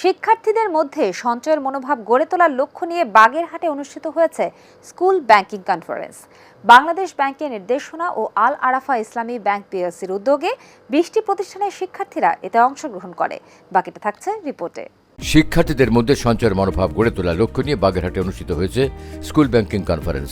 শিক্ষার্থীদের মধ্যে সঞ্চয়ের মনোভাব গড়ে তোলার লক্ষ্য নিয়ে বাগেরহাটে অনুষ্ঠিত হয়েছে স্কুল ব্যাংকিং কনফারেন্স। বাংলাদেশ ব্যাংকের নির্দেশনা ও আল আরাফা ইসলামী ব্যাংক পিএলসির উদ্যোগে বিশটি প্রতিষ্ঠানের শিক্ষার্থীরা এতে অংশগ্রহণ করে। বাকিটা থাকছে রিপোর্টে। শিক্ষার্থীদের মধ্যে সঞ্চয়ের মনোভাব গড়ে তোলার লক্ষ্য নিয়ে বাগেরহাটে অনুষ্ঠিত হয়েছে স্কুল ব্যাংকিং কনফারেন্স।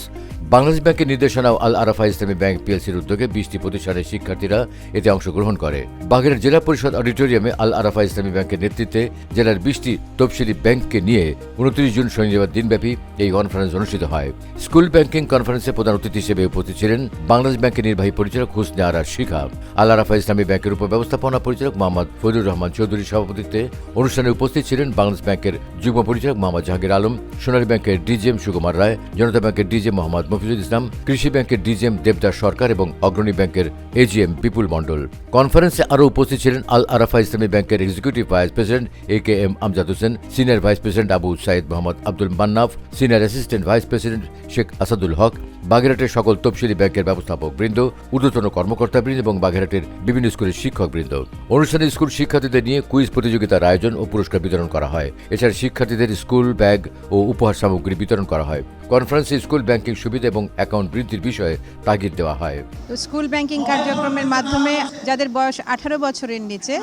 বাংলাদেশ ব্যাংকের নির্দেশনা আল আরাফা ইসলামী ব্যাংক পিএলসির উদ্যোগে বিশটি প্রতিষ্ঠানের শিক্ষার্থীরা এতে অংশগ্রহণ করে। বাগেরহাট জেলা পরিষদ অডিটোরিয়ামে আল আরাফা ইসলামী ব্যাংকের নেতৃত্বে জেলার বিশটি তফসিলি ব্যাংককে নিয়ে উনত্রিশ জুন শনিবার দিনব্যাপী এই কনফারেন্স অনুষ্ঠিত হয়। স্কুল ব্যাংকিং কনফারেন্সে প্রধান অতিথি হিসেবে উপস্থিত ছিলেন বাংলাদেশ ব্যাংকের নির্বাহী পরিচালক হুসনে আরা শিখা। আল আরাফা ইসলামী ব্যাংকের উপব্যবস্থাপনা পরিচালক মোহাম্মদ ফজলুর রহমান চৌধুরীর সভাপতিত্বে অনুষ্ঠানে উপস্থিত ছিলেন বাংলাদেশ ব্যাংকের যুগ্ম পরিচালক মোহাম্মদ জাহাঙ্গীর আলম, সোনালী ব্যাংকের ডিজিএম সুকুমার রায়, জনতা ব্যাংকের ডিজিএম মোহাম্মদ মফিজুল ইসলাম কৃষি ব্যাংকের ডিজিএম দেবদাস সরকার এবং অগ্রণী ব্যাংকের এজিএম বিপুল মণ্ডল। কনফারেন্সে আরও উপস্থিত ছিলেন আল আরাফা ইসলামী ব্যাংকের executive vice president A K M Amjad Hossain, senior vice president Abu Sayed Mohammad Abdul Mannaf, senior assistant vice president Sheikh Asadul Haque, বাগেরহাটের সকল তফসিলি ব্যাংকের ব্যবস্থাপক বৃন্দ, ঊর্ধ্বতন কর্মকর্তাবৃন্দ এবং বাগেরহাটের বিভিন্ন স্কুলের শিক্ষক বৃন্দ অনুষ্ঠানে স্কুল শিক্ষার্থীদের নিয়ে কুইজ প্রতিযোগিতার আয়োজন ও পুরস্কার বিতরণ করা হয়। এছাড়া শিক্ষার্থীদের স্কুল ব্যাগ ও উপহার সামগ্রী বিতরণ করা হয়। কনফারেন্সে স্কুল ব্যাংকিং সুবিধা এবং অ্যাকাউন্ট বৃদ্ধির বিষয়ে তাগিদ দেওয়া হয়। স্কুল ব্যাংকিং কার্যক্রমের মাধ্যমে যাদের বয়স আঠারো বছরের নিচে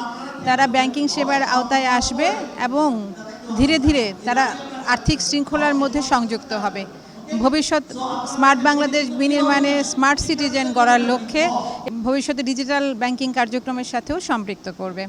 তারা ব্যাংকিং সেবার আওতায় আসবে এবং ধীরে ধীরে তারা আর্থিক শৃঙ্খলার মধ্যে সংযুক্ত হবে। ভবিষ্যৎ স্মার্ট বাংলাদেশ বিনির্মাণে স্মার্ট সিটিজেন গড়ার লক্ষ্যে ভবিষ্যতে ডিজিটাল ব্যাংকিং কার্যক্রমের সাথেও সম্পৃক্ত করবে।